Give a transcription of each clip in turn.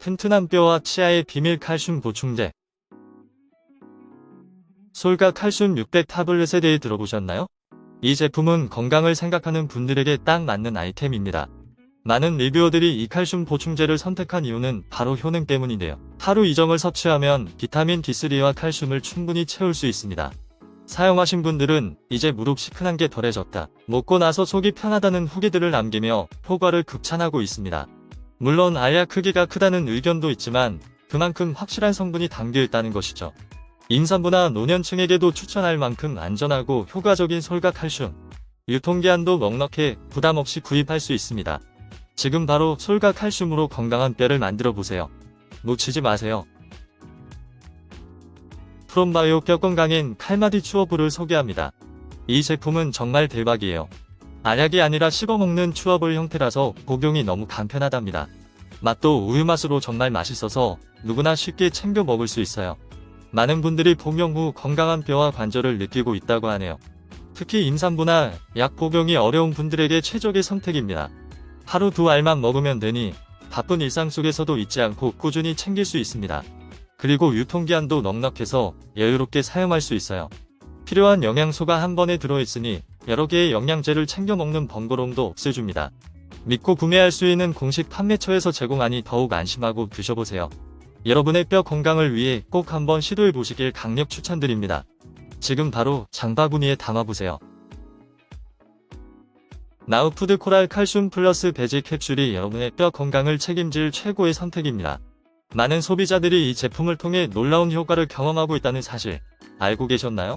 튼튼한 뼈와 치아의 비밀 칼슘 보충제. 솔가 칼슘 600 타블렛에 대해 들어보셨나요? 이 제품은 건강을 생각하는 분들에게 딱 맞는 아이템입니다. 많은 리뷰어들이 이 칼슘 보충제를 선택한 이유는 바로 효능 때문인데요. 하루 이 점을 섭취하면 비타민 D3와 칼슘을 충분히 채울 수 있습니다. 사용하신 분들은 이제 무릎 시큰한 게 덜해졌다. 먹고 나서 속이 편하다는 후기들을 남기며 효과를 극찬하고 있습니다. 물론 알약 크기가 크다는 의견도 있지만 그만큼 확실한 성분이 담겨 있다는 것이죠. 임산부나 노년층에게도 추천할 만큼 안전하고 효과적인 솔가 칼슘. 유통기한도 넉넉해 부담 없이 구입할 수 있습니다. 지금 바로 솔가 칼슘으로 건강한 뼈를 만들어 보세요. 놓치지 마세요. 프롬바이오 뼈 건강엔 칼마디 추어블을 소개합니다. 이 제품은 정말 대박이에요. 알약이 아니라 씹어먹는 추어블 형태라서 복용이 너무 간편하답니다. 맛도 우유 맛으로 정말 맛있어서 누구나 쉽게 챙겨 먹을 수 있어요. 많은 분들이 복용 후 건강한 뼈와 관절을 느끼고 있다고 하네요. 특히 임산부나 약 복용이 어려운 분들에게 최적의 선택입니다. 하루 두 알만 먹으면 되니 바쁜 일상 속에서도 잊지 않고 꾸준히 챙길 수 있습니다. 그리고 유통기한도 넉넉해서 여유롭게 사용할 수 있어요. 필요한 영양소가 한 번에 들어있으니 여러 개의 영양제를 챙겨 먹는 번거로움도 없애줍니다. 믿고 구매할 수 있는 공식 판매처에서 제공하니 더욱 안심하고 드셔보세요. 여러분의 뼈 건강을 위해 꼭 한번 시도해 보시길 강력 추천드립니다. 지금 바로 장바구니에 담아보세요. 나우푸드 코랄 칼슘 플러스 배지 캡슐이 여러분의 뼈 건강을 책임질 최고의 선택입니다. 많은 소비자들이 이 제품을 통해 놀라운 효과를 경험하고 있다는 사실 알고 계셨나요?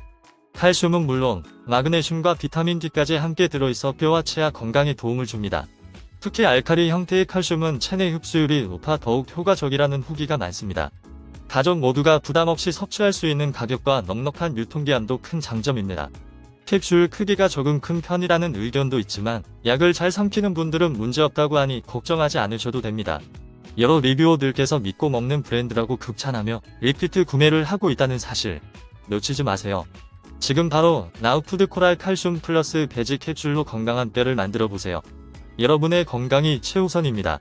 칼슘은 물론 마그네슘과 비타민 D까지 함께 들어있어 뼈와 치아 건강에 도움을 줍니다. 특히 알칼리 형태의 칼슘은 체내 흡수율이 높아 더욱 효과적이라는 후기가 많습니다. 가족 모두가 부담 없이 섭취할 수 있는 가격과 넉넉한 유통기한도 큰 장점입니다. 캡슐 크기가 조금 큰 편이라는 의견도 있지만 약을 잘 삼키는 분들은 문제없다고 하니 걱정하지 않으셔도 됩니다. 여러 리뷰어들께서 믿고 먹는 브랜드라고 극찬하며 리피트 구매를 하고 있다는 사실 놓치지 마세요. 지금 바로 나우푸드 코랄 칼슘 플러스 배지 캡슐로 건강한 뼈를 만들어 보세요. 여러분의 건강이 최우선입니다.